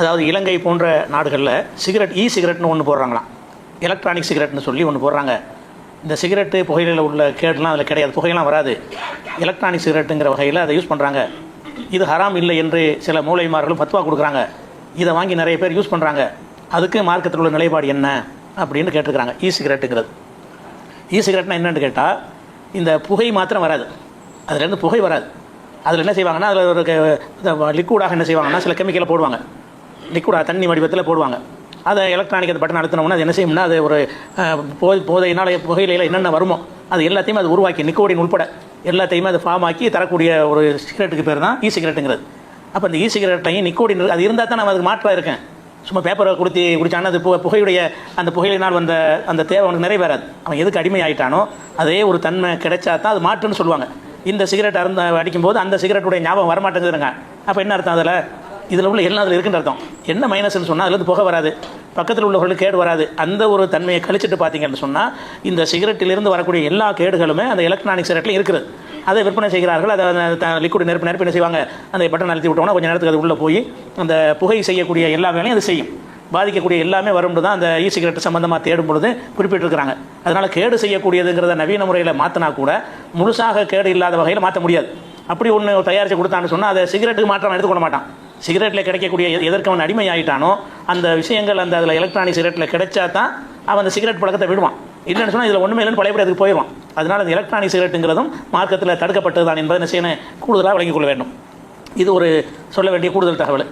அதாவது இலங்கை போன்ற நாடுகளில் சிகரெட் இ சிகரெட்னு ஒன்று போடுறாங்களாம். எலக்ட்ரானிக் சிகரெட்னு சொல்லி ஒன்று போடுறாங்க. இந்த சிகரெட்டு புகையில உள்ள கேடுலாம் அதில் கிடையாது. புகையெல்லாம் வராது. எலக்ட்ரானிக் சிகரெட்டுங்கிற வகையில் அதை யூஸ் பண்ணுறாங்க இது ஹராம் இல்லை என்று சில மூளைமார்களும் பத்துவா கொடுக்குறாங்க. இதை வாங்கி நிறைய பேர் யூஸ் பண்ணுறாங்க அதுக்கு மார்க்கத்தில் உள்ள நிலைப்பாடு என்ன அப்படின்னு கேட்டிருக்கிறாங்க. இ சிகரெட்டுங்கிறது இ சிகரெட்னா என்னன்னு கேட்டால் இந்த புகை மாத்திரம் வராது. அதுலேருந்து புகை வராது. அதில் என்ன செய்வாங்கன்னா அதில் ஒரு லிக்விடாக என்ன செய்வாங்கன்னா சில கெமிக்கலை போடுவாங்க. லிக்விடாக தண்ணி வடிவத்தில் போடுவாங்க. அதை எலக்ட்ரானிக் அந்த பட்டன் அழுத்தினோம்னா அது என்ன செய்யும்னா அது ஒரு போதை போதையினால் புகையிலையில் என்னென்ன வருமோ அது எல்லாத்தையும் அது உருவாக்கி நிக்கோடின் உட்பட எல்லாத்தையுமே அது ஃபார்ம் ஆக்கி தரக்கூடிய ஒரு சிகரெட்டுக்கு பேர் தான் இ சிகரெட்டுங்கிறது அப்போ இந்த இ சிகரெட்டையும் நிக்கோடின் அது இருந்தால் தான் நம்ம அதுக்கு மாற்றாக இருக்கேன். சும்மா பேப்பரை கொடுத்து குடிச்சானா அது பு புகையுடைய அந்த புகையினால் வந்த அந்த தேவை அவனுக்கு நிறைவேறாது. அவன் எதுக்கு அடிமை ஆகிட்டானோ அதே ஒரு தன்மை கிடைச்சா தான் அது மாற்றுன்னு சொல்லுவாங்க. இந்த சிகரெட் அருந்த அடிக்கும்போது அந்த சிகரெட்டுடைய ஞாபகம் வரமாட்டேங்குதுங்க. அப்போ என்ன அர்த்தம் அதில்? இதில் உள்ள எல்லாம் அதில் இருக்குன்ற அர்த்தம். என்ன மைனஸ்னு சொன்னால் அதுலேருந்து புகை வராது. பக்கத்தில் உள்ளவர்களுக்கு கேடு வராது. அந்த ஒரு தன்மையை கழிச்சிட்டு பார்த்தீங்கன்னு சொன்னால் இந்த சிகரெட்டிலிருந்து வரக்கூடிய எல்லா கேடுகளுமே அந்த எலக்ட்ரானிக் சிகரெட்டில் இருக்குது. அதை விற்பனை செய்கிறார்கள் அதை லிக்விட் நெருப்பு நெருப்பு என்ன செய்வாங்க அந்த பட்டன் அழுத்தி விட்டோம்னா கொஞ்சம் நேரத்துக்கு அது உள்ளே போய் அந்த புகை செய்யக்கூடிய எல்லா வேலையும் அது செய்யும். பாதிக்கக்கூடிய எல்லாமே வரும்னு தான் அந்த இ சிகரெட் சம்மந்தமாக தேடும் பொழுது குறிப்பிட்டிருக்கிறாங்க. அதனால் கேடு செய்யக்கூடியதுங்கிறத நவீன முறையில் மாற்றினா கூட முழுசாக கேடு இல்லாத வகையில் மாற்ற முடியாது. அப்படி ஒன்று தயாரித்து கொடுத்தான்னு சொன்னால் அதை சிகரெட்டுக்கு மாற்றம் எடுத்துக்கொள்ள மாட்டான். சிகரெட்டில் கிடைக்கக்கூடிய எதற்கு அவன் அடிமை ஆகிட்டானோ அந்த விஷயங்கள் அந்த அதில் எலக்ட்ரானிக் சிகரெட்டில் கிடைச்சா தான் அவன் அந்த சிகரெட் பழக்கத்தை விடுவான். இல்லைன்னு சொன்னால் இதில் ஒன்றுமே இல்லைன்னு பழையபடி அதுக்கு போயிடுவான். அதனால் அந்த எலக்ட்ரானிக் சிகரெட்டுங்கிறதும் மார்க்கத்தில் தடுக்கப்பட்டது தான் என்பதை என்ன செய்யணும் கூடுதலாக விளங்கிக் கொள்ள வேண்டும். இது ஒரு சொல்ல வேண்டிய கூடுதல் தகவல்.